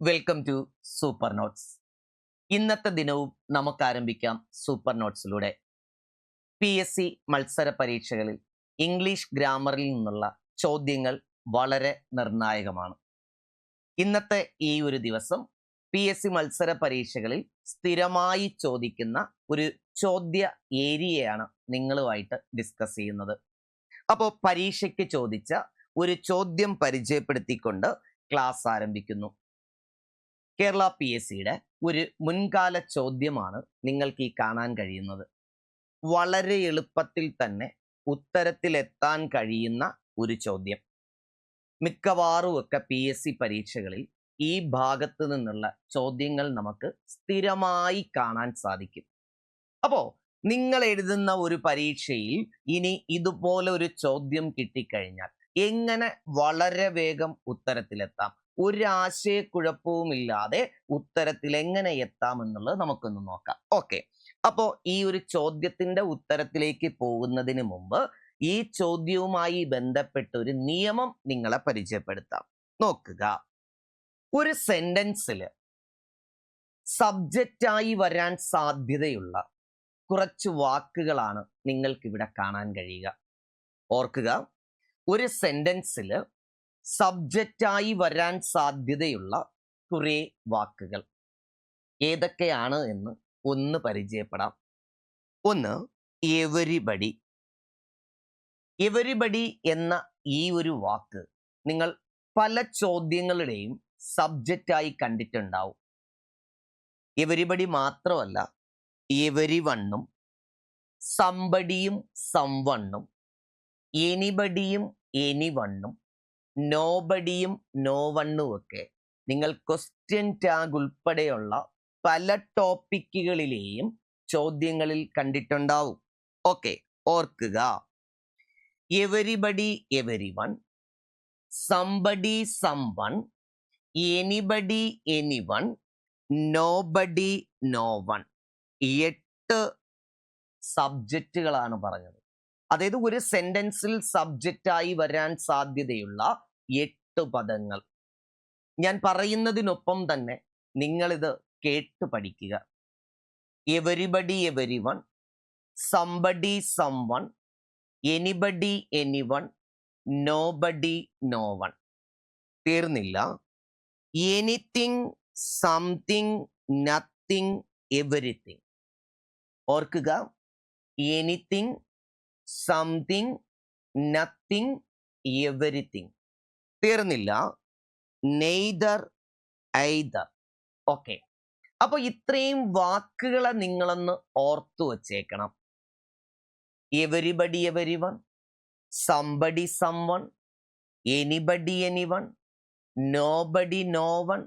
Welcome to super notes ഇന്നത്തെ ദിനവും നമുക്ക് ആരംഭിക്കാം സൂപ്പർ നോട്ട്സിലൂടെ പി എസ് സി മത്സര പരീക്ഷകളിൽ ഇംഗ്ലീഷ് ഗ്രാമറിൽ നിന്നുള്ള ചോദ്യങ്ങൾ വളരെ നിർണായകമാണ്. ഇന്നത്തെ ഈ ഒരു ദിവസം പി എസ് സി മത്സര പരീക്ഷകളിൽ സ്ഥിരമായി ചോദിക്കുന്ന ഒരു ചോദ്യ ഏരിയയാണ് നിങ്ങളുമായിട്ട് ഡിസ്കസ് ചെയ്യുന്നത്. അപ്പോൾ പരീക്ഷയ്ക്ക് ചോദിച്ച ഒരു ചോദ്യം പരിചയപ്പെടുത്തിക്കൊണ്ട് ക്ലാസ് ആരംഭിക്കുന്നു. കേരള പി എസ് സിയുടെ ഒരു മുൻകാല ചോദ്യമാണ് നിങ്ങൾക്ക് ഈ കാണാൻ കഴിയുന്നത്. വളരെ എളുപ്പത്തിൽ തന്നെ ഉത്തരത്തിലെത്താൻ കഴിയുന്ന ഒരു ചോദ്യം. മിക്കവാറും ഒക്കെ പി എസ് സി പരീക്ഷകളിൽ ഈ ഭാഗത്ത് നിന്നുള്ള ചോദ്യങ്ങൾ നമുക്ക് സ്ഥിരമായി കാണാൻ സാധിക്കും. അപ്പോൾ നിങ്ങൾ എഴുതുന്ന ഒരു പരീക്ഷയിൽ ഇനി ഇതുപോലെ ഒരു ചോദ്യം കിട്ടിക്കഴിഞ്ഞാൽ എങ്ങനെ വളരെ വേഗം ഉത്തരത്തിലെത്താം? ഒരു ആശയക്കുഴപ്പവുമില്ലാതെ ഉത്തരത്തിൽ എങ്ങനെ എത്താം എന്നുള്ളത് നമുക്കൊന്ന് നോക്കാം. ഓക്കെ. അപ്പോ ഈ ഒരു ചോദ്യത്തിന്റെ ഉത്തരത്തിലേക്ക് പോകുന്നതിന് മുമ്പ് ഈ ചോദ്യവുമായി ബന്ധപ്പെട്ട ഒരു നിയമം നിങ്ങളെ പരിചയപ്പെടുത്താം. നോക്കുക. ഒരു സെന്റൻസിൽ സബ്ജക്റ്റായി വരാൻ സാധ്യതയുള്ള കുറച്ച് വാക്കുകളാണ് നിങ്ങൾക്ക് ഇവിടെ കാണാൻ കഴിയുക. ഓർക്കുക. ഒരു സെന്റൻസിൽ സബ്ജക്റ്റായി വരാൻ സാധ്യതയുള്ള കുറേ വാക്കുകൾ. ഏതൊക്കെയാണ് എന്ന് ഒന്ന് പരിചയപ്പെടാം. ഒന്ന് എവരിബടി എവരിബടി എന്ന ഈ ഒരു വാക്ക് നിങ്ങൾ പല ചോദ്യങ്ങളുടെയും സബ്ജക്റ്റായി കണ്ടിട്ടുണ്ടാവും. എവരിബടി മാത്രമല്ല എവരി വണ്ണും സംബടിയും സംവണ്ണും എനിബടിയും എനിവണ്ണും നോ വണ്ണും ഒക്കെ. നിങ്ങൾ ക്വസ്റ്റ്യൻ ടാഗ് ഉൾപ്പെടെയുള്ള പല ടോപ്പിക്കുകളിലെയും ചോദ്യങ്ങളിൽ കണ്ടിട്ടുണ്ടാവും. ഓക്കെ ഓർക്കുക. Everybody every one somebody someone anybody any one nobody no one എട്ട് സബ്ജക്റ്റുകളാണ് പറഞ്ഞത്. അതായത് ഒരു സെന്റൻസിൽ സബ്ജക്റ്റായി വരാൻ സാധ്യതയുള്ള എട്ട് പദങ്ങൾ. ഞാൻ പറയുന്നതിനൊപ്പം തന്നെ നിങ്ങളിത് കേട്ട് പഠിക്കുക. Everybody every one somebody some one anybody any one nobody no one തീർന്നില്ല. എനിത്തിങ് സംതിങ് നത്തിങ് എവരിത്തിങ് ഓർക്കുക. എനിത്തിങ് സംതിങ് നത്തിങ് എവരിത്തിങ് തീർന്നില്ല. നെയ്തർ ഐദർ ഓക്കെ അപ്പൊ ഇത്രയും വാക്കുകളെ നിങ്ങളൊന്ന് ഓർത്തു വച്ചേക്കണം. Everybody every one somebody some one anybody any one nobody no one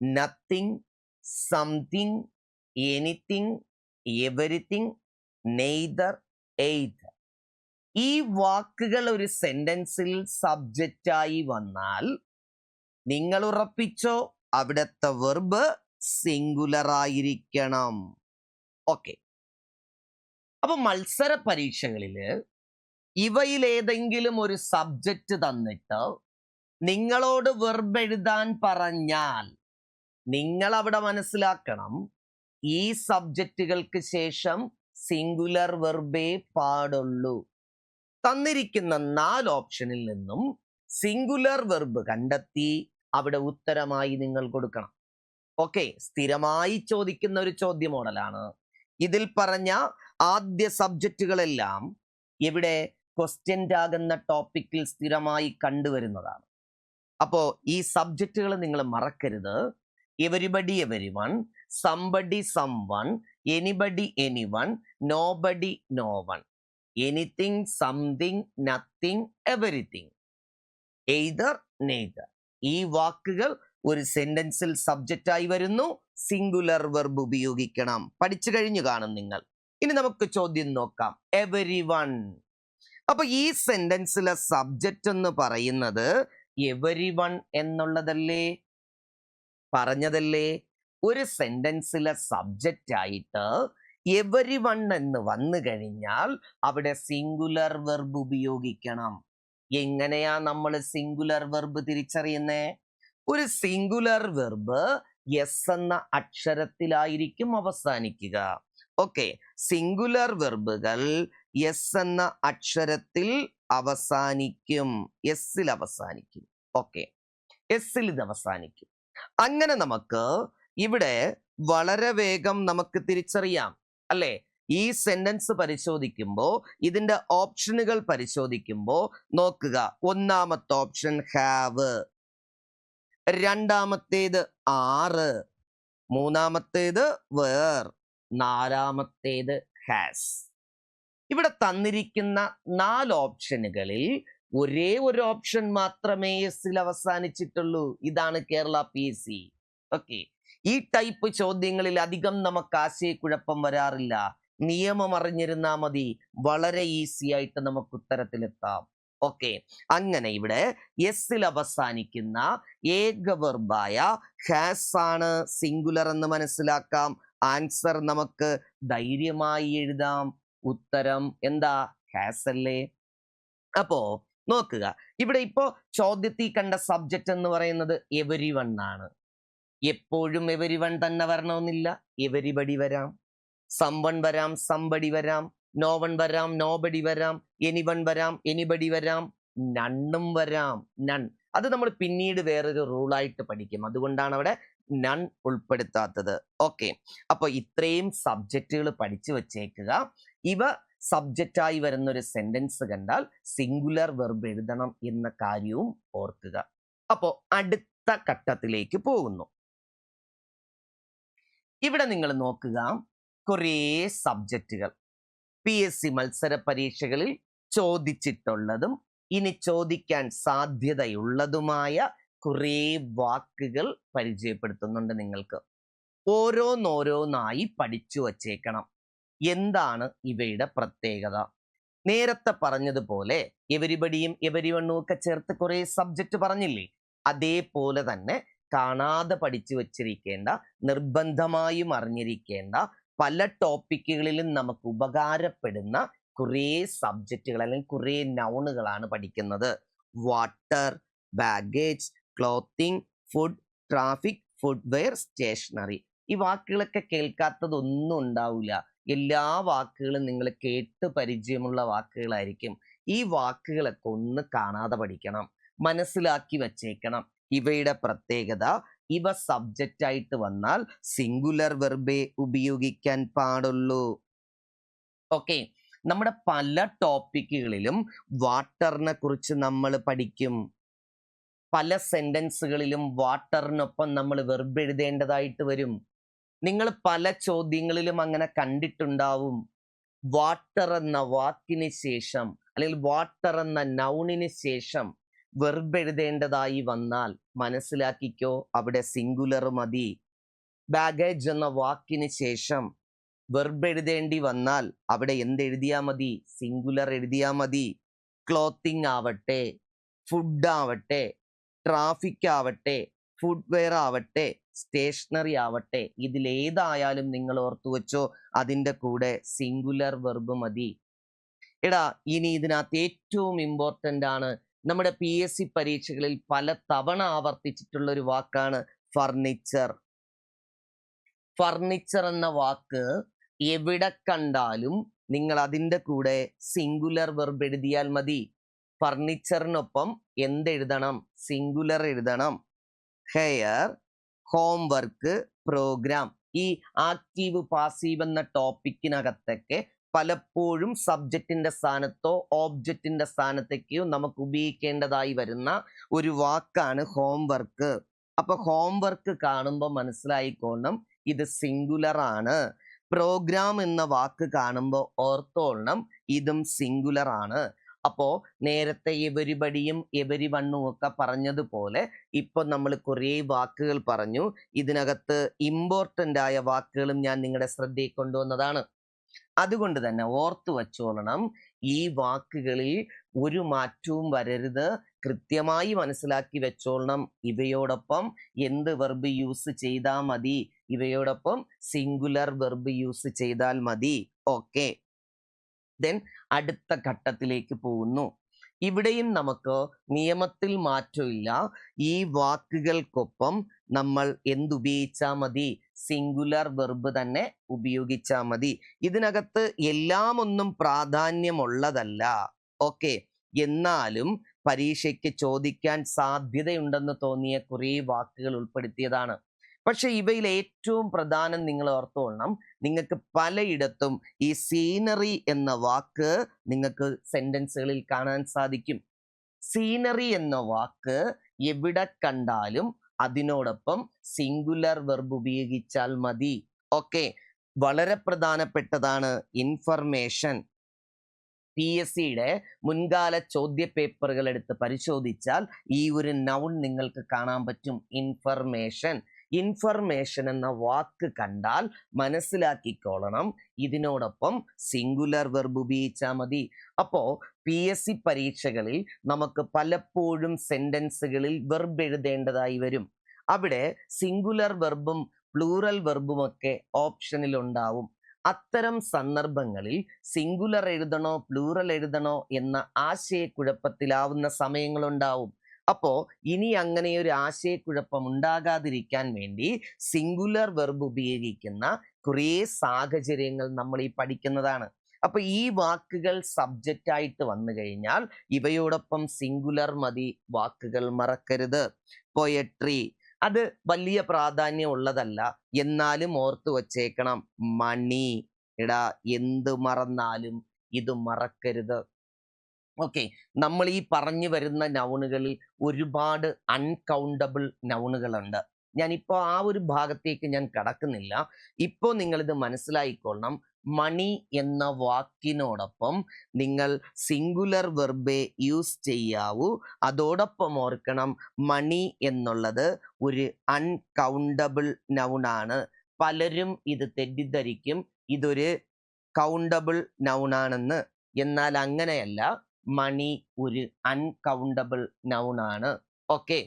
nothing something anything everything neither either ഈ വാക്കുകൾ ഒരു സെന്റൻസിൽ സബ്ജക്റ്റായി വന്നാൽ നിങ്ങൾ ഉറപ്പിച്ചോ? അവിടുത്തെ വെർബ് സിംഗുലർ ആയിരിക്കണം. ഓക്കെ അപ്പൊ മത്സര പരീക്ഷകളിൽ ഇവയിൽ ഏതെങ്കിലും ഒരു സബ്ജക്റ്റ് തന്നിട്ട് നിങ്ങളോട് വെർബ് എഴുതാൻ പറഞ്ഞാൽ നിങ്ങൾ അവിടെ മനസ്സിലാക്കണം ഈ സബ്ജക്റ്റുകൾക്ക് ശേഷം സിംഗുലർ വെർബേ പാടുള്ളൂ. തന്നിരിക്കുന്ന നാല് ഓപ്ഷനിൽ നിന്നും സിംഗുലർ വെർബ് കണ്ടെത്തി അവിടെ ഉത്തരമായി നിങ്ങൾ കൊടുക്കണം. ഓക്കെ സ്ഥിരമായി ചോദിക്കുന്ന ഒരു ചോദ്യ മോഡലാണ്. ഇതിൽ പറഞ്ഞ ആദ്യ സബ്ജക്റ്റുകളെല്ലാം ഇവിടെ ക്വസ്റ്റ്യൻ ആകുന്ന ടോപ്പിക്കിൽ സ്ഥിരമായി കണ്ടുവരുന്നതാണ്. അപ്പോ ഈ സബ്ജക്റ്റുകൾ നിങ്ങൾ മറക്കരുത്. Everybody every one somebody some one anybody any one nobody no one anything something nothing everything either neither ഈ വാക്കുകൾ ഒരു സെന്റൻസിൽ സബ്ജക്റ്റായി വരുന്നു. സിംഗുലർ വെർബ് ഉപയോഗിക്കണം. പഠിച്ചു കഴിഞ്ഞു കാണും നിങ്ങൾ. ഇനി നമുക്ക് ചോദ്യം നോക്കാം. എവരി വൺ അപ്പൊ ഈ സെന്റൻസിലെ സബ്ജക്റ്റ് എന്ന് പറയുന്നത് എവരി വൺ എന്നുള്ളതല്ലേ? പറഞ്ഞതല്ലേ? ഒരു സെന്റൻസിലെ സബ്ജക്റ്റ് ആയിട്ട് എവരി വൺ എന്ന് വന്നു കഴിഞ്ഞാൽ അവിടെ സിംഗുലർ വെർബ് ഉപയോഗിക്കണം. എങ്ങനെയാ നമ്മൾ സിംഗുലർ വെർബ് തിരിച്ചറിയുന്നേ? ഒരു സിംഗുലർ വെർബ് എസ് എന്ന അക്ഷരത്തിലായിരിക്കും അവസാനിക്കുക. ഓക്കെ സിംഗുലർ വെർബുകൾ എസ് എന്ന അക്ഷരത്തിൽ അവസാനിക്കും. എസ്സിൽ അവസാനിക്കും. ഓക്കെ എസ്സിൽ ഇത് അവസാനിക്കും. അങ്ങനെ നമുക്ക് ഇവിടെ വളരെ വേഗം നമുക്ക് തിരിച്ചറിയാം. അല്ലെ? ഈ സെന്റൻസ് പരിശോധിക്കുമ്പോൾ ഇതിന്റെ ഓപ്ഷനുകൾ പരിശോധിക്കുമ്പോൾ നോക്കുക. ഒന്നാമത്തെ ഓപ്ഷൻ ഹാവ് രണ്ടാമത്തേത് ആറ് മൂന്നാമത്തേത് വേർ നാലാമത്തേത് ഹാസ് ഇവിടെ തന്നിരിക്കുന്ന നാല് ഓപ്ഷനുകളിൽ ഒരേ ഒരു ഓപ്ഷൻ മാത്രമേ എസിൽ അവസാനിച്ചിട്ടുള്ളൂ. ഇതാണ് കേരള പി സി ഓക്കെ ഈ ടൈപ്പ് ചോദ്യങ്ങളിൽ അധികം നമുക്ക് ആശയക്കുഴപ്പം വരാറില്ല. നിയമം അറിഞ്ഞിരുന്നാൽ മതി. വളരെ ഈസി ആയിട്ട് നമുക്ക് ഉത്തരത്തിലെത്താം. ഓക്കെ. അങ്ങനെ ഇവിടെ എസിൽ അവസാനിക്കുന്ന ഏകവർബായ ഹാസ് ആണ് സിംഗുലർ എന്ന് മനസ്സിലാക്കാം. ആൻസർ നമുക്ക് ധൈര്യമായി എഴുതാം. ഉത്തരം എന്താ? ഹാസ് അല്ലേ? അപ്പോ നോക്കുക. ഇവിടെ ഇപ്പോ ചോദ്യത്തിൽ കണ്ട സബ്ജക്റ്റ് എന്ന് പറയുന്നത് എവരി വൺ ആണ്. എപ്പോഴും എവരിവൺ തന്നെ വരണമെന്നില്ല. എവരിബടി വരാം. സംവൺ വരാം സംബടി വരാം. നോവൺ വരാം നോബടി വരാം. എനിവൺ വരാം എനിബടി വരാം. നണ്ണും വരാം. നൺ. അത് നമ്മൾ പിന്നീട് വേറൊരു റൂളായിട്ട് പഠിക്കും. അതുകൊണ്ടാണ് അവിടെ നൺ ഉൾപ്പെടുത്താത്തത്. ഓക്കെ അപ്പൊ ഇത്രയും സബ്ജക്റ്റുകൾ പഠിച്ചു വച്ചേക്കുക. ഇവ സബ്ജക്റ്റായി വരുന്ന ഒരു സെന്റൻസ് കണ്ടാൽ സിംഗുലർ വെർബ് എഴുതണം എന്ന കാര്യവും ഓർക്കുക. അപ്പോ അടുത്ത ഘട്ടത്തിലേക്ക് പോകുന്നു. ഇവിടെ നിങ്ങൾ നോക്കുക. കുറേ സബ്ജക്റ്റുകൾ പി എസ് സി മത്സര പരീക്ഷകളിൽ ചോദിച്ചിട്ടുള്ളതും ഇനി ചോദിക്കാൻ സാധ്യതയുള്ളതുമായ കുറേ വാക്കുകൾ പരിചയപ്പെടുത്തുന്നുണ്ട് നിങ്ങൾക്ക്. ഓരോന്നോരോന്നായി പഠിച്ചു വച്ചേക്കണം. എന്താണ് ഇവയുടെ പ്രത്യേകത? നേരത്തെ പറഞ്ഞതുപോലെ എവരിബടിയും എവരിവണ്ണും ഒക്കെ ചേർത്ത് കുറേ സബ്ജക്റ്റ് പറഞ്ഞില്ലേ? അതേപോലെ തന്നെ കാണാതെ പഠിച്ചു വച്ചിരിക്കേണ്ട നിർബന്ധമായും അറിഞ്ഞിരിക്കേണ്ട പല ടോപ്പിക്കുകളിലും നമുക്ക് ഉപകാരപ്പെടുന്ന കുറേ സബ്ജക്റ്റുകൾ അല്ലെങ്കിൽ കുറേ നൗണുകളാണ് പഠിക്കുന്നത്. Water baggage clothing food traffic footwear stationery ഈ വാക്കുകളൊക്കെ കേൾക്കാത്തതൊന്നും ഉണ്ടാവില്ല എല്ലാ വാക്കുകളും നിങ്ങൾ കേട്ട് പരിചയമുള്ള വാക്കുകളായിരിക്കും. ഈ വാക്കുകളൊക്കെ ഒന്ന് കാണാതെ പഠിക്കണം. മനസ്സിലാക്കി വച്ചേക്കണം. ഇവയുടെ പ്രത്യേകത ഇവ സബ്ജക്റ്റ് ആയിട്ട് വന്നാൽ സിംഗുലർ വെർബേ ഉപയോഗിക്കാൻ പാടുള്ളൂ. ഓക്കെ നമ്മുടെ പല ടോപ്പിക്കുകളിലും വാട്ടറിനെ കുറിച്ച് നമ്മൾ പഠിക്കും. പല സെന്റൻസുകളിലും വാട്ടറിനൊപ്പം നമ്മൾ വെർബ് എഴുതേണ്ടതായിട്ട് വരും. നിങ്ങൾ പല ചോദ്യങ്ങളിലും അങ്ങനെ കണ്ടിട്ടുണ്ടാവും. വാട്ടർ എന്ന വാക്കിന് ശേഷം അല്ലെങ്കിൽ വാട്ടർ എന്ന നൗണിന് ശേഷം വെർബ് എഴുതേണ്ടതായി വന്നാൽ മനസ്സിലാക്കിക്കോ അവിടെ സിംഗുലർ മതി. ബാഗേജ് എന്ന വാക്കിന് ശേഷം വെർബ് എഴുതേണ്ടി വന്നാൽ അവിടെ എന്ത് എഴുതിയാൽ മതി? സിംഗുലർ എഴുതിയാൽ മതി. ക്ലോത്തിങ് ആവട്ടെ ഫുഡ് ആവട്ടെ ട്രാഫിക് ആവട്ടെ ഫുഡ്വെയർ ആവട്ടെ സ്റ്റേഷനറി ആവട്ടെ ഇതിലേതായാലും നിങ്ങൾ ഓർത്തു വെച്ചോ അതിന്റെ കൂടെ സിംഗുലർ വെർബ് മതി. എടാ ഇനി ഇതിനകത്ത് ഏറ്റവും ഇമ്പോർട്ടന്റ് ആണ് നമ്മുടെ പി എസ് സി പരീക്ഷകളിൽ പല തവണ ആവർത്തിച്ചിട്ടുള്ള ഒരു വാക്കാണ് ഫർണിച്ചർ ഫർണിച്ചർ എന്ന വാക്ക് എവിടെ കണ്ടാലും നിങ്ങൾ അതിന്റെ കൂടെ സിംഗുലർ വെർബ് എഴുതിയാൽ മതി. ഫർണിച്ചറിനൊപ്പം എന്തെഴുതണം സിംഗുലർ എഴുതണം. ഹെയർ ഹോംവർക്ക് പ്രോഗ്രാം ഈ ആക്റ്റീവ് പാസീവ് എന്ന ടോപ്പിക്കിനകത്തൊക്കെ പലപ്പോഴും സബ്ജക്റ്റിന്റെ സ്ഥാനത്തോ ഓബ്ജക്റ്റിന്റെ സ്ഥാനത്തേക്കോ നമുക്ക് ഉപയോഗിക്കേണ്ടതായി വരുന്ന ഒരു വാക്കാണ് ഹോംവർക്ക് അപ്പൊ ഹോംവർക്ക് കാണുമ്പോൾ മനസ്സിലായിക്കോണം ഇത് സിംഗുലർ ആണ്. പ്രോഗ്രാം എന്ന വാക്ക് കാണുമ്പോൾ ഓർത്തോളണം ഇതും സിംഗുലർ ആണ്. അപ്പോ നേരത്തെ എവരിബടിയും എവരി വണ്ണും ഒക്കെ പറഞ്ഞതുപോലെ ഇപ്പൊ നമ്മൾ കുറേ വാക്കുകൾ പറഞ്ഞു. ഇതിനകത്ത് ഇമ്പോർട്ടന്റ് ആയ വാക്കുകളും ഞാൻ നിങ്ങളുടെ ശ്രദ്ധയിൽ കൊണ്ടുവന്നതാണ്. അതുകൊണ്ട് തന്നെ ഓർത്തു വച്ചോളണം. ഈ വാക്കുകളിൽ ഒരു മാറ്റവും വരരുത്. കൃത്യമായി മനസ്സിലാക്കി വെച്ചോളണം ഇവയോടൊപ്പം. എന്ത് വെർബ് യൂസ് ചെയ്താൽ മതി? ഇവയോടൊപ്പം സിംഗുലർ വെർബ് യൂസ് ചെയ്താൽ മതി. ഓക്കെ ദെൻ അടുത്ത ഘട്ടത്തിലേക്ക് പോകുന്നു. ഇവിടെയും നമുക്ക് നിയമത്തിൽ മാറ്റമില്ല. ഈ വാക്കുകൾക്കൊപ്പം നമ്മൾ എന്തുപയോഗിച്ചാൽ മതി? സിംഗുലർ വെർബ് തന്നെ ഉപയോഗിച്ചാൽ മതി. ഇതിനകത്ത് എല്ലാം ഒന്നും പ്രാധാന്യമുള്ളതല്ല. ഓക്കെ എന്നാലും പരീക്ഷയ്ക്ക് ചോദിക്കാൻ സാധ്യതയുണ്ടെന്ന് തോന്നിയ കുറേ വാക്കുകൾ ഉൾപ്പെടുത്തിയതാണ്. പക്ഷെ ഇവയിൽ ഏറ്റവും പ്രധാനം നിങ്ങൾ ഓർത്തുകൊള്ളണം നിങ്ങൾക്ക് പലയിടത്തും ഈ സീനറി എന്ന വാക്ക് നിങ്ങൾക്ക് സെന്റൻസുകളിൽ കാണാൻ സാധിക്കും. സീനറി എന്ന വാക്ക് എവിടെ കണ്ടാലും അതിനോടൊപ്പം സിംഗുലർ വെർബ് ഉപയോഗിച്ചാൽ മതി. ഓക്കെ വളരെ പ്രധാനപ്പെട്ടതാണ് ഇൻഫർമേഷൻ പി എസ് സിയുടെ മുൻകാല ചോദ്യ പേപ്പറുകൾ എടുത്ത് പരിശോധിച്ചാൽ ഈ ഒരു നൗൺ നിങ്ങൾക്ക് കാണാൻ പറ്റും. ഇൻഫർമേഷൻ ഇൻഫർമേഷൻ എന്ന വാക്ക് കണ്ടാൽ മനസ്സിലാക്കിക്കോളണം. ഇതിനോടൊപ്പം സിംഗുലർ വെർബ് ഉപയോഗിച്ചാൽ മതി. അപ്പോ പി എസ് സി പരീക്ഷകളിൽ നമുക്ക് പലപ്പോഴും സെന്റൻസുകളിൽ വെർബ് എഴുതേണ്ടതായി വരും. അവിടെ സിംഗുലർ വെർബും പ്ലൂറൽ വെർബുമൊക്കെ ഓപ്ഷനിൽ ഉണ്ടാവും. അത്തരം സന്ദർഭങ്ങളിൽ സിംഗുലർ എഴുതണോ പ്ലൂറൽ എഴുതണോ എന്ന ആശയക്കുഴപ്പത്തിലാവുന്ന സമയങ്ങളുണ്ടാവും. അപ്പോൾ ഇനി അങ്ങനെ ഒരു ആശയക്കുഴപ്പം ഉണ്ടാകാതിരിക്കാൻ വേണ്ടി സിംഗുലർ വെർബ് ഉപയോഗിക്കുന്ന കുറേ സാഹചര്യങ്ങൾ നമ്മൾ ഈ പഠിക്കുന്നതാണ്. അപ്പൊ ഈ വാക്കുകൾ സബ്ജക്റ്റ് ആയിട്ട് വന്നു കഴിഞ്ഞാൽ ഇവയോടൊപ്പം സിംഗുലർ മതി വാക്കുകൾ മറക്കരുത്. പൊയട്രി അത് വലിയ പ്രാധാന്യം ഉള്ളതല്ല. എന്നാലും ഓർത്തു വച്ചേക്കണം. മണി. എടാ എന്ത് മറന്നാലും ഇത് മറക്കരുത്. ഓക്കെ നമ്മൾ ഈ പറഞ്ഞു വരുന്ന നൗണുകളിൽ ഒരുപാട് അൺകൗണ്ടബിൾ നൗണുകളുണ്ട് ഞാനിപ്പോൾ ആ ഒരു ഭാഗത്തേക്ക് ഞാൻ കടക്കുന്നില്ല. ഇപ്പോൾ നിങ്ങളിത് മനസ്സിലായിക്കൊള്ളണം. മണി എന്ന വാക്കിനോടൊപ്പം നിങ്ങൾ സിംഗുലർ വെർബേ യൂസ് ചെയ്യാവൂ. അതോടൊപ്പം ഓർക്കണം മണി എന്നുള്ളത് ഒരു അൺകൗണ്ടബിൾ നൗണാണ് പലരും ഇത് തെറ്റിദ്ധരിക്കും. ഇതൊരു കൗണ്ടബിൾ നൗണാണെന്ന് എന്നാൽ അങ്ങനെയല്ല. മണി ഒരു അൺകൗണ്ടബിൾ നൗണാണ് ഓക്കെ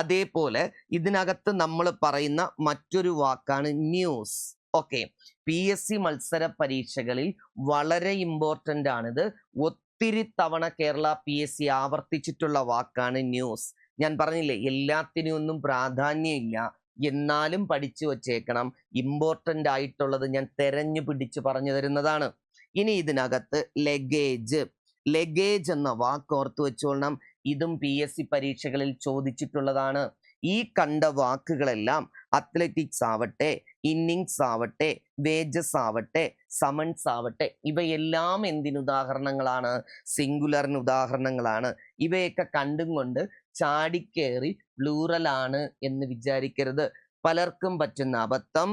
അതേപോലെ ഇതിനകത്ത് നമ്മൾ പറയുന്ന മറ്റൊരു വാക്കാണ് news. Okay. P S C മത്സര പരീക്ഷകളിൽ വളരെ ഇമ്പോർട്ടന്റ് ആണിത്. ഒത്തിരി തവണ കേരള പി എസ് സി ആവർത്തിച്ചിട്ടുള്ള വാക്കാണ് ന്യൂസ്. ഞാൻ പറഞ്ഞില്ലേ എല്ലാത്തിനും ഒന്നും പ്രാധാന്യമില്ല. എന്നാലും പഠിച്ചു വച്ചേക്കണം. ഇമ്പോർട്ടന്റ് ആയിട്ടുള്ളത് ഞാൻ തെരഞ്ഞു പിടിച്ച് പറഞ്ഞു തരുന്നതാണ്. ഇനി ഇതിനകത്ത് ലഗേജ്. ലഗേജ് എന്ന വാക്ക് ഓർത്ത് വെച്ചോളണം. ഇതും പി എസ് സി പരീക്ഷകളിൽ ചോദിച്ചിട്ടുള്ളതാണ്. ഈ കണ്ട വാക്കുകളെല്ലാം അത്ലറ്റിക്സ് ആവട്ടെ ഇന്നിങ്സ് ആവട്ടെ വേജസ് ആവട്ടെ സമൺസ് ആവട്ടെ ഇവയെല്ലാം എന്തിനുദാഹരണങ്ങളാണ് സിംഗുലറിന് ഉദാഹരണങ്ങളാണ്. ഇവയൊക്കെ കണ്ടും കൊണ്ട് ചാടിക്കേറി പ്ലൂറൽ ആണ് എന്ന് വിചാരിക്കരുത്. പലർക്കും പറ്റുന്ന അബദ്ധം.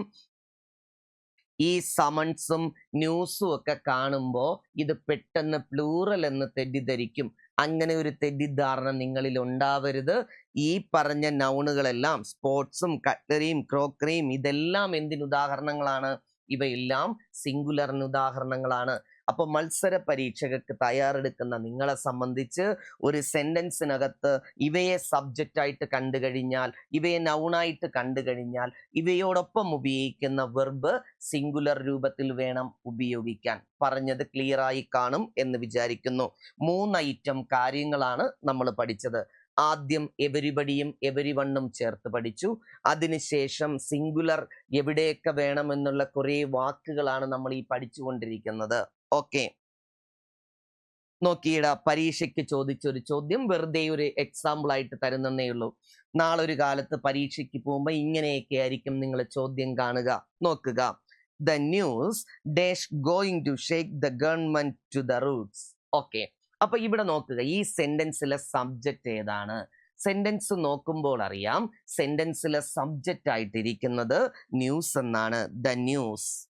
ഈ സമൺസും ന്യൂസും ഒക്കെ കാണുമ്പോൾ ഇത് പെട്ടെന്ന് പ്ലൂറൽ എന്ന് തെറ്റിദ്ധരിക്കും. അങ്ങനെ ഒരു തെറ്റിദ്ധാരണ നിങ്ങളിൽ ഉണ്ടാവരുത് ഈ പറഞ്ഞ നൗണുകളെല്ലാം സ്പോർട്സും കട്ട്ലറിയും ക്രോക്കറിയും ഇതെല്ലാം എന്തിനുദാഹരണങ്ങളാണ്? ഇവയെല്ലാം സിംഗുലറിന് ഉദാഹരണങ്ങളാണ് അപ്പൊ മത്സര പരീക്ഷകൾക്ക് തയ്യാറെടുക്കുന്ന നിങ്ങളെ സംബന്ധിച്ച് ഒരു സെന്റൻസിനകത്ത് ഇവയെ സബ്ജക്റ്റ് ആയിട്ട് കണ്ടു കഴിഞ്ഞാൽ ഇവയെ നൗണായിട്ട് കണ്ടു കഴിഞ്ഞാൽ ഇവയോടൊപ്പം ഉപയോഗിക്കുന്ന വെർബ് സിംഗുലർ രൂപത്തിൽ വേണം ഉപയോഗിക്കാൻ. പറഞ്ഞത് ക്ലിയർ ആയി കാണും എന്ന് വിചാരിക്കുന്നു. മൂന്ന് ഐറ്റം കാര്യങ്ങളാണ് നമ്മൾ പഠിച്ചത്. ആദ്യം എവരിബഡിയും എവരിവണ്ണും ചേർത്ത് പഠിച്ചു. അതിനുശേഷം സിംഗുലർ എവിടെയൊക്കെ വേണമെന്നുള്ള കുറേ വാക്കുകളാണ് നമ്മൾ ഈ പഠിച്ചുകൊണ്ടിരിക്കുന്നത്. ഓക്കെ. നോക്കിയിട പരീക്ഷയ്ക്ക് ചോദിച്ചൊരു ചോദ്യം വെറുതെ ഒരു എക്സാമ്പിൾ ആയിട്ട് തരുന്നേ ഉള്ളൂ. നാളെ ഒരു കാലത്ത് പരീക്ഷയ്ക്ക് പോകുമ്പോൾ ഇങ്ങനെയൊക്കെ ആയിരിക്കും നിങ്ങൾ ചോദ്യം കാണുക. നോക്കുക. The news dash going to shake the government to the roots okay. അപ്പൊ ഇവിടെ നോക്കുക. ഈ സെന്റൻസിലെ സബ്ജക്റ്റ് ഏതാണ്? സെന്റൻസ് നോക്കുമ്പോൾ അറിയാം. സെന്റൻസിലെ സബ്ജക്റ്റ് ആയിട്ടിരിക്കുന്നത് ന്യൂസ് എന്നാണ്. ദ ന്യൂസ്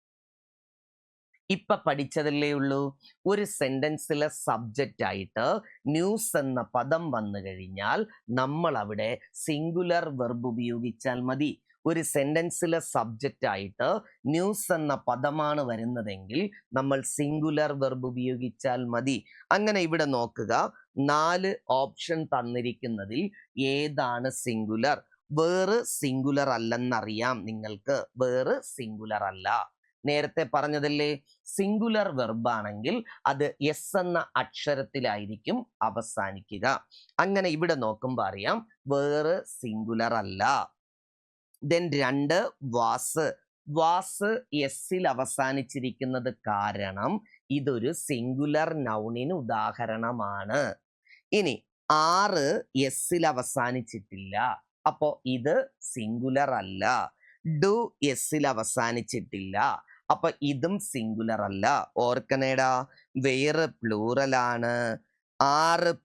ഇപ്പൊ പഠിച്ചതല്ലേ ഉള്ളൂ. ഒരു സെന്റൻസിലെ സബ്ജക്റ്റ് ആയിട്ട് ന്യൂസ് എന്ന പദം വന്നു കഴിഞ്ഞാൽ നമ്മൾ അവിടെ സിംഗുലർ വെർബ് ഉപയോഗിച്ചാൽ മതി. ഒരു സെന്റൻസിലെ സബ്ജക്റ്റ് ആയിട്ട് ന്യൂസ് എന്ന പദമാണ് വരുന്നതെങ്കിൽ നമ്മൾ സിംഗുലർ വെർബ് ഉപയോഗിച്ചാൽ മതി. അങ്ങനെ ഇവിടെ നോക്കുക. നാല് ഓപ്ഷൻ തന്നിരിക്കുന്നതിൽ ഏതാണ് സിംഗുലർ വേറെ സിംഗുലർ അല്ലെന്നറിയാം നിങ്ങൾക്ക്. വേറെ സിംഗുലർ അല്ല. നേരത്തെ പറഞ്ഞതല്ലേ? സിംഗുലർ വെർബാണെങ്കിൽ അത് എസ് എന്ന അക്ഷരത്തിലായിരിക്കും അവസാനിക്കുക. അങ്ങനെ ഇവിടെ നോക്കുമ്പോൾ അറിയാം വേറെ സിംഗുലർ അല്ല. ദെൻ രണ്ട് വാസ്. വാസ് എസ്സിൽ അവസാനിച്ചിരിക്കുന്നത് കാരണം ഇതൊരു സിംഗുലർ നൗണിന് ഉദാഹരണമാണ്. ഇനി ആറ് എസ്സിൽ അവസാനിച്ചിട്ടില്ല. അപ്പോ ഇത് സിംഗുലർ അല്ല. ഡു എസ്സിൽ അവസാനിച്ചിട്ടില്ല. അപ്പൊ ഇതും സിംഗുലർ അല്ല. ഓർക്കണേടാ. വേറ് പ്ലൂറൽ ആണ്. ആറ്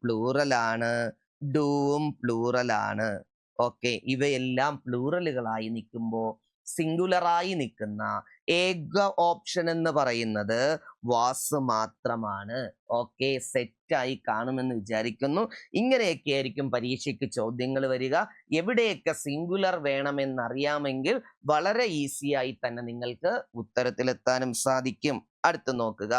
ഡൂവും പ്ലൂറൽ ആണ്. ഓക്കെ ഇവയെല്ലാം പ്ലൂറലുകളായി നിൽക്കുമ്പോൾ സിംഗുലറായി നിൽക്കുന്ന ഏക ഓപ്ഷൻ എന്ന് പറയുന്നത് വാസ് മാത്രമാണ്. ഓക്കെ സെറ്റായി കാണുമെന്ന് വിചാരിക്കുന്നു. ഇങ്ങനെയൊക്കെ ആയിരിക്കും പരീക്ഷയ്ക്ക് ചോദ്യങ്ങൾ വരിക. എവിടെയൊക്കെ സിംഗുലർ വേണമെന്നറിയാമെങ്കിൽ വളരെ ഈസിയായി തന്നെ നിങ്ങൾക്ക് ഉത്തരത്തിലെത്താനും സാധിക്കും. അടുത്ത് നോക്കുക.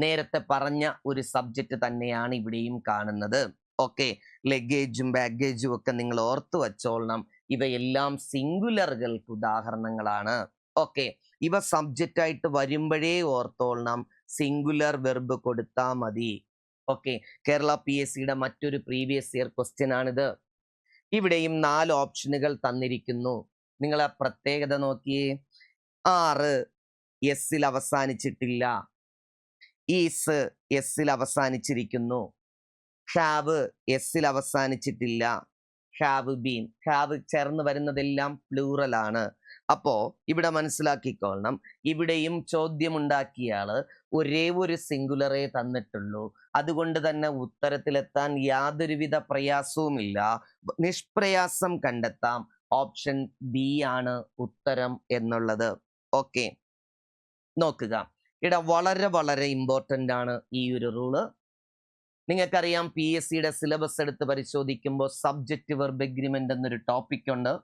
നേരത്തെ പറഞ്ഞ ഒരു സബ്ജക്റ്റ് തന്നെയാണ് ഇവിടെയും കാണുന്നത്. ഓക്കെ ലഗേജും ബാഗേജും ഒക്കെ നിങ്ങൾ ഓർത്തു വച്ചോളണം. ഇവയെല്ലാം സിംഗുലറുകൾക്ക് ഉദാഹരണങ്ങളാണ്. ഓക്കെ ഇവ സബ്ജക്റ്റ് ആയിട്ട് വരുമ്പോഴേ ഓർത്തോളണം. സിംഗുലർ വെർബ് കൊടുത്താൽ മതി. ഓക്കെ കേരള പി എസ് സിയുടെ മറ്റൊരു പ്രീവിയസ് ഇയർ ക്വസ്റ്റ്യൻ ആണിത്. ഇവിടെയും നാല് ഓപ്ഷനുകൾ തന്നിരിക്കുന്നു. നിങ്ങൾ ആ പ്രത്യേകത നോക്കിയേ. ആറ് എസ്സിൽ അവസാനിച്ചിട്ടില്ല. ഈസ് എസ്സിൽ അവസാനിച്ചിരിക്കുന്നു. ഹാവ് എസ്സിൽ അവസാനിച്ചിട്ടില്ല. Shall been. ഷാവ് ചേർന്ന് വരുന്നതെല്ലാം പ്ലൂറൽ ആണ്. അപ്പോ ഇവിടെ മനസ്സിലാക്കിക്കൊള്ളണം ഇവിടെയും ചോദ്യമുണ്ടാക്കിയ ആൾ ഒരേ ഒരു സിംഗുലറെ തന്നിട്ടുള്ളൂ. അതുകൊണ്ട് തന്നെ ഉത്തരത്തിലെത്താൻ യാതൊരുവിധ പ്രയാസവുമില്ല. നിഷ്പ്രയാസം കണ്ടെത്താം. ഓപ്ഷൻ ബി ആണ് ഉത്തരം എന്നുള്ളത്. ഓക്കെ. നോക്കുക. ഇവിടെ വളരെ വളരെ ഇമ്പോർട്ടന്റ് ആണ് ഈ ഒരു റൂൾ നിങ്ങൾക്കറിയാം പി എസ് സിയുടെ സിലബസ് എടുത്ത് പരിശോധിക്കുമ്പോൾ സബ്ജക്റ്റ് വെർബ് എഗ്രിമെന്റ് എന്നൊരു ടോപ്പിക് ഉണ്ട്.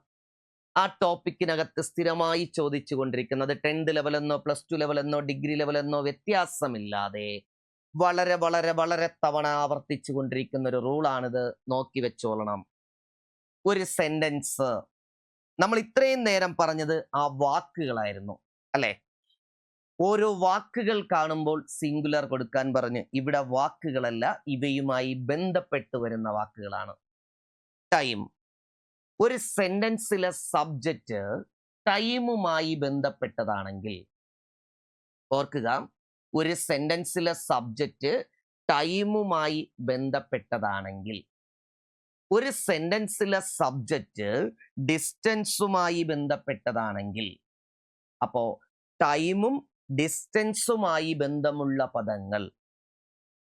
ആ ടോപ്പിക്കിനകത്ത് സ്ഥിരമായി ചോദിച്ചു കൊണ്ടിരിക്കുന്നത് ടെൻത്ത് ലെവലെന്നോ പ്ലസ് ടു ലെവലെന്നോ ഡിഗ്രി ലെവലെന്നോ വ്യത്യാസമില്ലാതെ വളരെ വളരെ വളരെ തവണ ആവർത്തിച്ചു കൊണ്ടിരിക്കുന്ന ഒരു റൂളാണിത് നോക്കി വെച്ചോളണം. ഒരു സെന്റൻസ് നമ്മൾ ഇത്രയും നേരം പറഞ്ഞത് ആ വാക്കുകളായിരുന്നു. അല്ലെ? ഓരോ വാക്കുകൾ കാണുമ്പോൾ സിംഗുലർ കൊടുക്കാൻ പറഞ്ഞ് ഇവിടെ വാക്കുകളല്ല ഇവയുമായി ബന്ധപ്പെട്ട് വരുന്ന വാക്കുകളാണ്. ടൈം ഒരു സെന്റൻസിലെ സബ്ജക്റ്റ് ടൈമുമായി ബന്ധപ്പെട്ടതാണെങ്കിൽ ഓർക്കുക ഒരു സെന്റൻസിലെ സബ്ജക്റ്റ് ടൈമുമായി ബന്ധപ്പെട്ടതാണെങ്കിൽ ഒരു സെന്റൻസിലെ സബ്ജക്റ്റ് ഡിസ്റ്റൻസുമായി ബന്ധപ്പെട്ടതാണെങ്കിൽ അപ്പോ ടൈമും ഡിസ്റ്റൻസുമായി ബന്ധമുള്ള പദങ്ങൾ.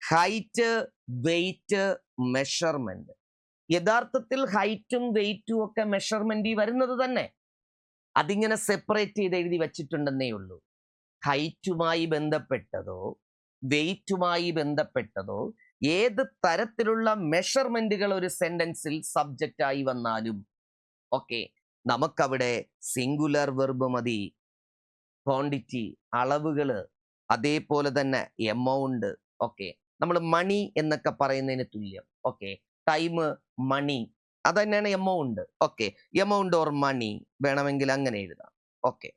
ഹൈറ്റ് വെയ്റ്റ് മെഷർമെന്റ് യഥാർത്ഥത്തിൽ ഹൈറ്റും വെയ്റ്റും ഒക്കെ മെഷർമെന്റ് വരുന്നത് തന്നെ. അതിങ്ങനെ സെപ്പറേറ്റ് ചെയ്ത് എഴുതി വച്ചിട്ടുണ്ടെന്നേ ഉള്ളൂ. ഹൈറ്റുമായി ബന്ധപ്പെട്ടതോ വെയ്റ്റുമായി ബന്ധപ്പെട്ടതോ ഏത് തരത്തിലുള്ള മെഷർമെന്റുകൾ ഒരു സെന്റൻസിൽ സബ്ജക്റ്റായി വന്നാലും ഓക്കെ നമുക്കവിടെ സിംഗുലർ വെർബ് മതി. ക്വാണ്ടിറ്റി അളവുകൾ അതേപോലെ തന്നെ എമൗണ്ട് ഓക്കെ നമ്മൾ മണി എന്നൊക്കെ പറയുന്നതിന് തുല്യം ഓക്കെ ടൈം മണി അത് തന്നെയാണ് amount okay amount or money വേണമെങ്കിൽ അങ്ങനെ എഴുതാം ഓക്കെ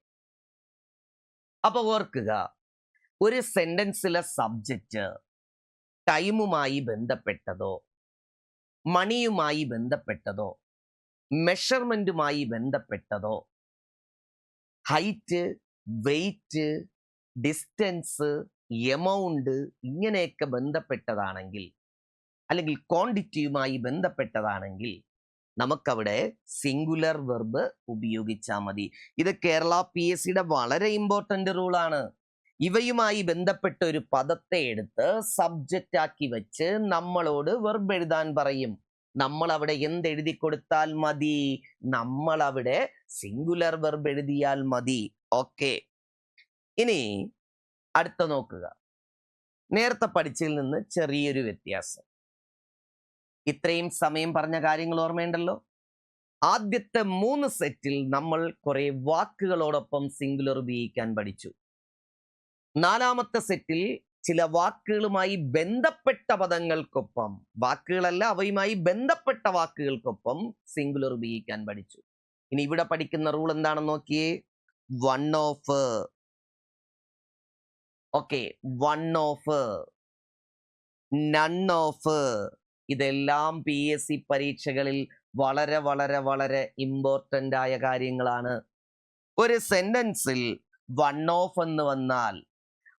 അപ്പൊ ഓർക്കുക ഒരു സെന്റൻസിലെ സബ്ജക്റ്റ് ടൈമുമായി ബന്ധപ്പെട്ടതോ മണിയുമായി ബന്ധപ്പെട്ടതോ മെഷർമെന്റുമായി ബന്ധപ്പെട്ടതോ ഹൈറ്റ് വെയിറ്റ് ഡിസ്റ്റൻസ് എമൗണ്ട് ഇങ്ങനെയൊക്കെ ബന്ധപ്പെട്ടതാണെങ്കിൽ അല്ലെങ്കിൽ ക്വാണ്ടിറ്റിയുമായി ബന്ധപ്പെട്ടതാണെങ്കിൽ നമുക്കവിടെ സിംഗുലർ വെർബ് ഉപയോഗിച്ചാൽ മതി. ഇത് കേരള പി എസ് സിയുടെ വളരെ ഇമ്പോർട്ടന്റ് റൂളാണ് ഇവയുമായി ബന്ധപ്പെട്ട ഒരു പദത്തെ എടുത്ത് സബ്ജക്റ്റ് ആക്കി വെച്ച് നമ്മളോട് വെർബ് എഴുതാൻ പറയും. നമ്മൾ അവിടെ എന്ത് എഴുതി കൊടുത്താൽ മതി? നമ്മൾ അവിടെ സിംഗുലർ വെർബ് എഴുതിയാൽ മതി. ഓക്കെ. ഇനി അടുത്ത നോക്കുക. നേരത്തെ പഠിച്ചതിൽ നിന്ന് ചെറിയൊരു വ്യത്യാസം. ഇത്രയും സമയം പറഞ്ഞ കാര്യങ്ങൾ ഓർമ്മയുണ്ടല്ലോ? ആദ്യത്തെ മൂന്ന് സെറ്റിൽ നമ്മൾ കുറെ വാക്കുകളോടൊപ്പം സിംഗുലർ ഉപയോഗിക്കാൻ പഠിച്ചു. നാലാമത്തെ സെറ്റിൽ ചില വാക്കുകളുമായി ബന്ധപ്പെട്ട പദങ്ങൾക്കൊപ്പം വാക്കുകളല്ല അവയുമായി ബന്ധപ്പെട്ട വാക്കുകൾക്കൊപ്പം സിംഗുലർ ഉപയോഗിക്കാൻ പഠിച്ചു. ഇനി ഇവിടെ പഠിക്കുന്ന റൂൾ എന്താണെന്ന് നോക്കിയേ. One of okay one of none of ഇതെല്ലാം പി എസ് സി പരീക്ഷകളിൽ വളരെ വളരെ വളരെ ഇമ്പോർട്ടന്റ് ആയ കാര്യങ്ങളാണ്. ഒരു സെന്റൻസിൽ വൺ ഓഫ് എന്ന് വന്നാൽ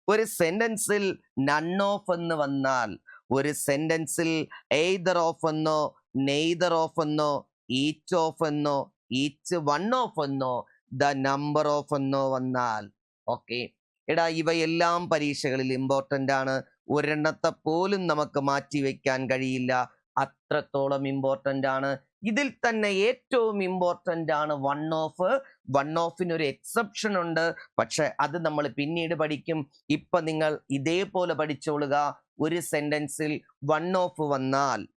ഒരു സെന്റൻസിൽ നൺ ഓഫ് എന്ന് വന്നാൽ ഒരു സെന്റൻസിൽ എയ്തർ ഓഫ് എന്നോ നെയ്തർ ഓഫ് എന്നോ ഈച്ച് ഓഫ് എന്നോ ഈച്ച് വൺ ഓഫ് എന്നോ ദ നമ്പർ ഓഫ് എന്നോ വന്നാൽ. ഓക്കെ എടാ ഇവയെല്ലാം പരീക്ഷകളിൽ ഇമ്പോർട്ടന്റ് ആണ്. ഒരെണ്ണത്തെ പോലും നമുക്ക് മാറ്റി വയ്ക്കാൻ കഴിയില്ല. അത്രത്തോളം ഇമ്പോർട്ടന്റ് ആണ്. ഇതിൽ തന്നെ ഏറ്റവും ഇമ്പോർട്ടന്റ് ആണ് വൺ ഓഫ് വൺ ഓഫിന് ഒരു എക്സെപ്ഷൻ ഉണ്ട്. പക്ഷെ അത് നമ്മൾ പിന്നീട് പഠിക്കും. ഇപ്പം നിങ്ങൾ ഇതേപോലെ പഠിച്ചോളുക. ഒരു സെന്റൻസിൽ വൺ ഓഫ് വന്നാൽ.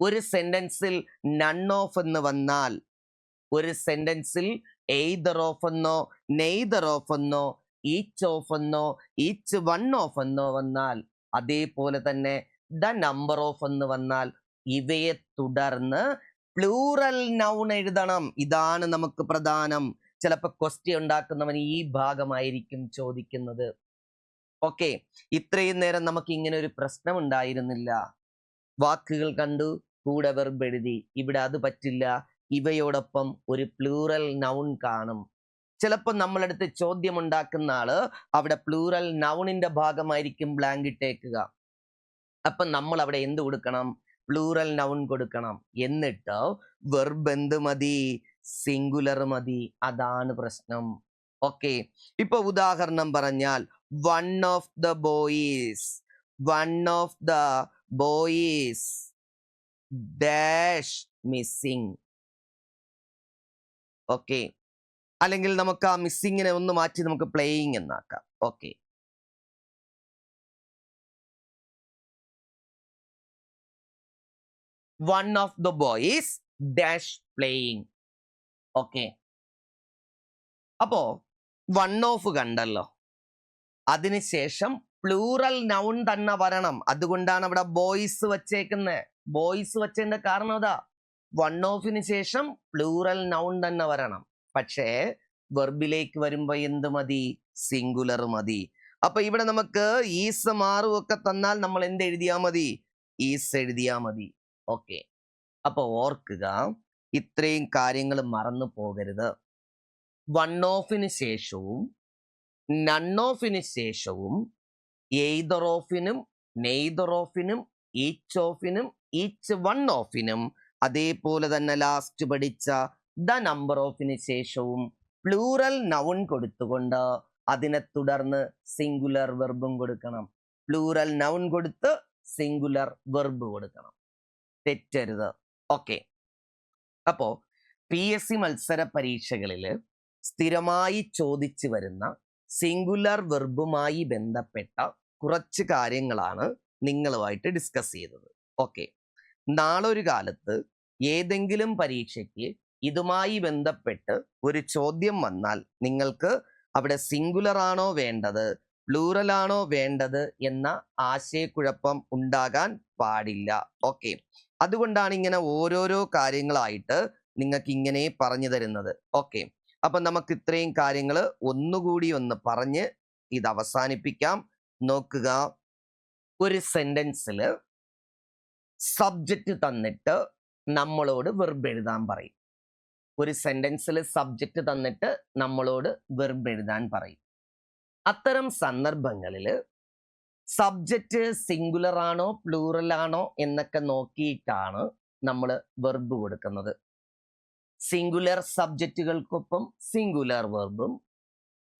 ഒരു സെന്റൻസിൽ നൺ ഓഫ് എന്ന് വന്നാൽ. ഒരു സെന്റൻസിൽ എയ്തർ ഓഫ് എന്നോ നെയ്തർ ഓഫ് എന്നോ ഈച്ച് ഓഫ് എന്നോ ഈച്ച് വൺ ഓഫ് എന്നോ വന്നാൽ അതേപോലെ തന്നെ ദ നമ്പർ ഓഫ് എന്ന് വന്നാൽ ഇവയെ തുടർന്ന് പ്ലൂറൽ നൗൺ എഴുതണം. ഇതാണ് നമുക്ക് പ്രധാനം. ചിലപ്പോൾ ക്വസ്റ്റ്യൻ ഉണ്ടാക്കുന്നവൻ ഈ ഭാഗമായിരിക്കും ചോദിക്കുന്നത്. ഓക്കെ ഇത്രയും നേരം നമുക്ക് ഇങ്ങനെ ഒരു പ്രശ്നം ഉണ്ടായിരുന്നില്ല. വാക്കുകൾ കണ്ടു കൂടെ വെർബ് ഇവിടെ അത് പറ്റില്ല. ഇവയോടൊപ്പം ഒരു പ്ലൂറൽ നൗൺ കാണും. ചിലപ്പോൾ നമ്മളടുത്ത് ചോദ്യം ഉണ്ടാക്കുന്ന ആൾ അവിടെ പ്ലൂറൽ നൗണിന്റെ ഭാഗമായിരിക്കും ബ്ലാങ്ക് ഇട്ടേക്കുക. അപ്പൊ നമ്മൾ അവിടെ എന്ത് കൊടുക്കണം? പ്ലൂറൽ നൗൺ കൊടുക്കണം. എന്നിട്ട് വെർബ് എന്ത് മതി? സിംഗുലർ മതി. അതാണ് പ്രശ്നം. ഓക്കെ ഇപ്പൊ ഉദാഹരണം പറഞ്ഞാൽ one of the boys one of the boys dash missing okay അല്ലെങ്കിൽ നമുക്ക് ആ മിസ്സിങ്ങിനെ ഒന്ന് മാറ്റി നമുക്ക് playing എന്നാക്കാം. Okay one of the boys dash playing okay അപ്പോ വൺ ഓഫ് കണ്ടല്ലോ. അതിനുശേഷം പ്ലൂറൽ നൗൺ തന്നെ വരണം. അതുകൊണ്ടാണ് അവിടെ ബോയ്സ് വച്ചേക്കുന്നത് ബോയ്സ് വച്ചതിന്റെ കാരണം അതാ. വൺ ഓഫിന് ശേഷം പ്ലൂറൽ നൗൺ തന്നെ വരണം. പക്ഷേ വെർബിലേക്ക് വരുമ്പോൾ എന്ത് മതി? സിംഗുലർ മതി. അപ്പൊ ഇവിടെ നമുക്ക് ഈസ് മാറും ഒക്കെ തന്നാൽ നമ്മൾ എന്ത് എഴുതിയാ മതി? ഈസ് എഴുതിയാ മതി. ഓക്കെ അപ്പൊ ഓർക്കുക ഇത്രയും കാര്യങ്ങൾ മറന്നു പോകരുത്. വൺ ഓഫിന് ശേഷവും നൺ ഓഫിന് ശേഷവും എയ്തർ ഓഫിനും നെയ്തർ ഓഫിനും ഈച്ച് ഓഫിനും ഈച്ച് വൺ ഓഫിനും അതേപോലെ തന്നെ ലാസ്റ്റ് പഠിച്ച ദ നമ്പർ ഓഫിന് ശേഷവും പ്ലൂറൽ നൗൺ കൊടുത്തുകൊണ്ട് അതിനെ തുടർന്ന് സിംഗുലർ വെർബും കൊടുക്കണം. പ്ലൂറൽ നൗൺ കൊടുത്ത് സിംഗുലർ വെർബ് കൊടുക്കണം. തെറ്റരുത്. ഓക്കെ അപ്പോ പി എസ് സി മത്സര പരീക്ഷകളിൽ സ്ഥിരമായി ചോദിച്ചു വരുന്ന സിംഗുലർ വെർബുമായി ബന്ധപ്പെട്ട കുറച്ച് കാര്യങ്ങളാണ് നിങ്ങളുമായിട്ട് ഡിസ്കസ് ചെയ്തത്. ഓക്കെ നാളെ ഒരു കാലത്ത് ഏതെങ്കിലും പരീക്ഷയ്ക്ക് ഇതുമായി ബന്ധപ്പെട്ട് ഒരു ചോദ്യം വന്നാൽ നിങ്ങൾക്ക് അവിടെ സിംഗുലർ ആണോ വേണ്ടത് പ്ലൂറൽ ആണോ വേണ്ടത് എന്ന ആശയക്കുഴപ്പം ഉണ്ടാകാൻ പാടില്ല. ഓക്കെ അതുകൊണ്ടാണ് ഇങ്ങനെ ഓരോരോ കാര്യങ്ങളായിട്ട് നിങ്ങൾക്ക് ഇങ്ങനെ പറഞ്ഞു തരുന്നത്. ഓക്കെ അപ്പൊ നമുക്ക് ഇത്രയും കാര്യങ്ങൾ ഒന്നുകൂടി ഒന്ന് പറഞ്ഞ് ഇത് അവസാനിപ്പിക്കാം. നോക്കുക. ഒരു സെന്റൻസിൽ സബ്ജക്റ്റ് തന്നിട്ട് നമ്മളോട് വെർബ് എഴുതാൻ പറയും. ഒരു സെന്റൻസിൽ സബ്ജക്റ്റ് തന്നിട്ട് നമ്മളോട് വെർബ് എഴുതാൻ പറയും. അത്തരം സന്ദർഭങ്ങളിൽ സബ്ജക്റ്റ് സിംഗുലർ ആണോ പ്ലൂറൽ ആണോ എന്നൊക്കെ നോക്കിയിട്ടാണ് നമ്മൾ വെർബ് കൊടുക്കുന്നത്. സിംഗുലർ സബ്ജക്റ്റുകൾക്കൊപ്പം സിംഗുലർ വെർബും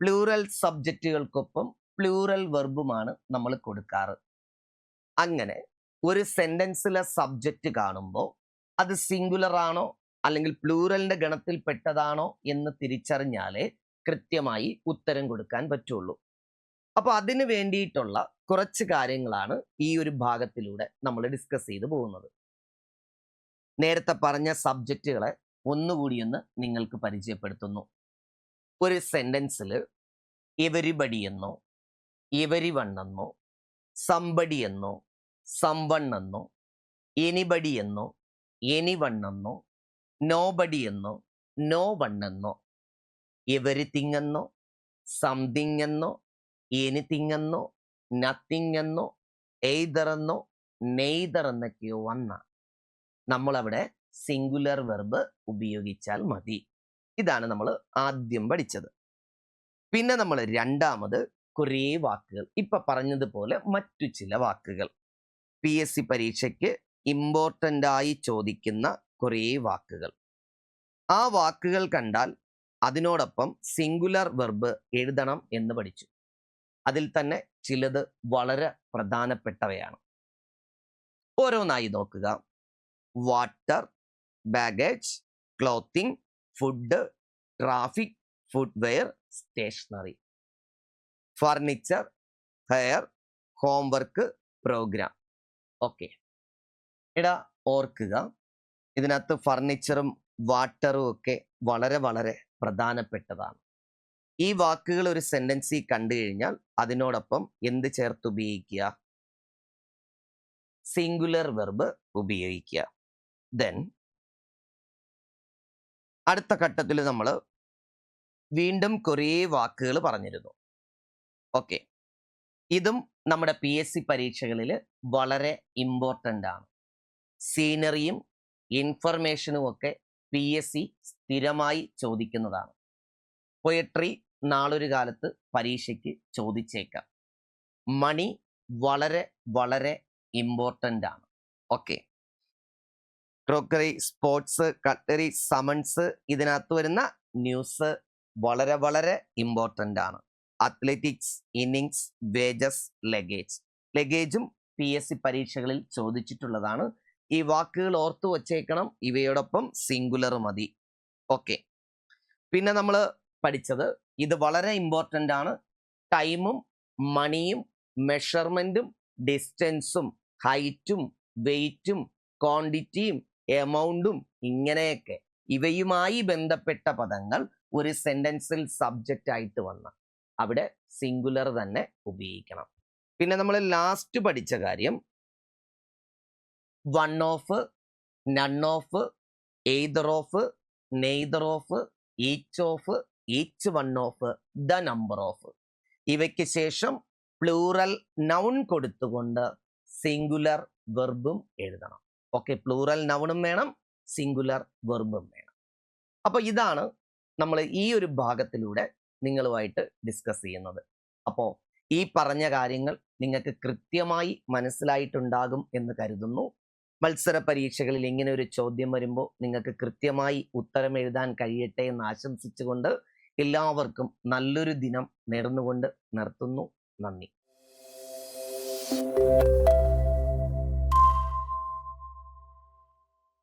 പ്ലൂറൽ സബ്ജക്റ്റുകൾക്കൊപ്പം പ്ലൂറൽ വെർബുമാണ് നമ്മൾ കൊടുക്കാറ്. അങ്ങനെ ഒരു സെന്റൻസിലെ സബ്ജക്റ്റ് കാണുമ്പോൾ അത് സിംഗുലർ ആണോ അല്ലെങ്കിൽ പ്ലൂറലിന്റെ ഗണത്തിൽപ്പെട്ടതാണോ എന്ന് തിരിച്ചറിഞ്ഞാലേ കൃത്യമായി ഉത്തരം കൊടുക്കാൻ പറ്റുള്ളൂ. അപ്പോൾ അതിന് വേണ്ടിയിട്ടുള്ള കുറച്ച് കാര്യങ്ങളാണ് ഈ ഒരു ഭാഗത്തിലൂടെ നമ്മൾ ഡിസ്കസ് ചെയ്തു പോകുന്നത്. നേരത്തെ പറഞ്ഞ സബ്ജക്റ്റുകളെ ഒന്നുകൂടിയൊന്ന് നിങ്ങൾക്ക് പരിചയപ്പെടുത്തുന്നു. ഒരു സെന്റൻസിൽ എവരിബടി എന്നോ എവരി വൺ എന്നോ എന്നോ സംവൺ എന്നോ എനിബഡി എന്നോ എനി വൺ എന്നോ നോബഡി എന്നോ നോ വൺ എന്നോ എവരിത്തിങ് എന്നോ സംതിങ് എന്നോ എനിത്തിങ് എന്നോ നത്തിങ് എന്നോ എയ്തർ എന്നോ നെയ്തർ എന്നൊക്കെയോ വന്ന. നമ്മളവിടെ സിംഗുലർ വെർബ് ഉപയോഗിച്ചാൽ മതി. ഇതാണ് നമ്മൾ ആദ്യം പഠിച്ചത്. പിന്നെ നമ്മൾ രണ്ടാമത് കുറേ വാക്കുകൾ ഇപ്പൊ പറഞ്ഞതുപോലെ മറ്റു ചില വാക്കുകൾ. പി എസ് സി പരീക്ഷയ്ക്ക് ഇമ്പോർട്ടന്റ് ആയി ചോദിക്കുന്ന കുറേ വാക്കുകൾ. ആ വാക്കുകൾ കണ്ടാൽ അതിനോടൊപ്പം സിംഗുലർ വെർബ് എഴുതണം എന്ന് പഠിച്ചു. അതിൽ തന്നെ ചിലത് വളരെ പ്രധാനപ്പെട്ടവയാണ്. ഓരോന്നായി നോക്കുക. Water baggage clothing food traffic footwear stationery furniture hair homework programme okay. എടാ ഓർക്കുക. ഇതിനകത്ത് ഫർണിച്ചറും വാട്ടറും ഒക്കെ വളരെ വളരെ പ്രധാനപ്പെട്ടതാണ്. ഈ വാക്കുകൾ ഒരു സെന്റൻസി കണ്ടു കഴിഞ്ഞാൽ അതിനോടൊപ്പം എന്ത് ചേർത്ത് ഉപയോഗിക്കുക? സിംഗുലർ വെർബ് ഉപയോഗിക്കുക. ദെൻ അടുത്ത ഘട്ടത്തിൽ നമ്മൾ വീണ്ടും കുറേ വാക്കുകൾ പറഞ്ഞിരുന്നു. ഓക്കെ. ഇതും നമ്മുടെ പി എസ് സി പരീക്ഷകളിൽ വളരെ ഇമ്പോർട്ടന്റ് ആണ്. സീനറിയും ഇൻഫർമേഷനും ഒക്കെ പി എസ് സി സ്ഥിരമായി ചോദിക്കുന്നതാണ്. പൊയട്രി നാളൊരു കാലത്ത് പരീക്ഷയ്ക്ക് ചോദിച്ചേക്കാം. മണി വളരെ വളരെ ഇമ്പോർട്ടന്റ് ആണ്. Okay crockery sports cutlery summons ഇതിനകത്ത് വരുന്ന ന്യൂസ് വളരെ വളരെ ഇമ്പോർട്ടന്റ് ആണ്. Athletics innings wages luggage. ലഗേജും P S C പരീക്ഷകളിൽ ചോദിച്ചിട്ടുള്ളതാണ്. ഈ വാക്കുകൾ ഓർത്തു വച്ചേക്കണം. ഇവയോടൊപ്പം സിംഗുലർ മതി. ഓക്കെ പിന്നെ നമ്മൾ പഠിച്ചത് ഇത് വളരെ ഇമ്പോർട്ടന്റ് ആണ്. ടൈമും മണിയും മെഷർമെന്റും ഡിസ്റ്റൻസും ഹൈറ്റും വെയ്റ്റും ക്വാണ്ടിറ്റിയും എമൗണ്ടും ഇങ്ങനെയൊക്കെ ഇവയുമായി ബന്ധപ്പെട്ട പദങ്ങൾ ഒരു സെന്റൻസിൽ സബ്ജക്റ്റ് ആയിട്ട് വന്ന അവിടെ സിംഗുലർ തന്നെ ഉപയോഗിക്കണം. പിന്നെ നമ്മൾ ലാസ്റ്റ് പഠിച്ച കാര്യം one of none of either of neither of each of each one of the number of ഇവയ്ക്ക് ശേഷം പ്ലൂറൽ നൗൺ കൊടുത്തുകൊണ്ട് സിംഗുലർ വെർബും എഴുതണം. ഓക്കെ പ്ലൂറൽ നൗണും വേണം സിംഗുലർ വെർബും വേണം. അപ്പോൾ ഇതാണ് നമ്മൾ ഈ ഒരു ഭാഗത്തിലൂടെ നിങ്ങളുമായിട്ട് ഡിസ്കസ് ചെയ്യുന്നത്. അപ്പോൾ ഈ പറഞ്ഞ കാര്യങ്ങൾ നിങ്ങൾക്ക് കൃത്യമായി മനസ്സിലായിട്ടുണ്ടാകും എന്ന് കരുതുന്നു. മത്സര പരീക്ഷകളിൽ ഇങ്ങനെ ഒരു ചോദ്യം വരുമ്പോൾ നിങ്ങൾക്ക് കൃത്യമായി ഉത്തരം എഴുതാൻ കഴിയട്ടെ എന്ന് ആശംസിച്ചുകൊണ്ട് എല്ലാവർക്കും നല്ലൊരു ദിനം നേർന്നുകൊണ്ട് നിർത്തുന്നു. നന്ദി.